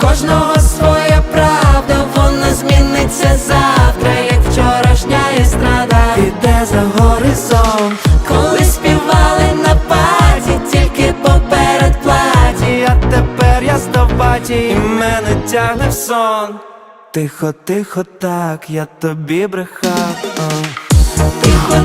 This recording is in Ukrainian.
Кожного своя правда, вона зміниться завтра, як вчорашня естрада Іде за горизонт, коли співали на паті, тільки поперед платі, а тепер я здобаті, і мене тягне в сон. Тихо, тихо, так, я тобі брехав. Тихо, тихо,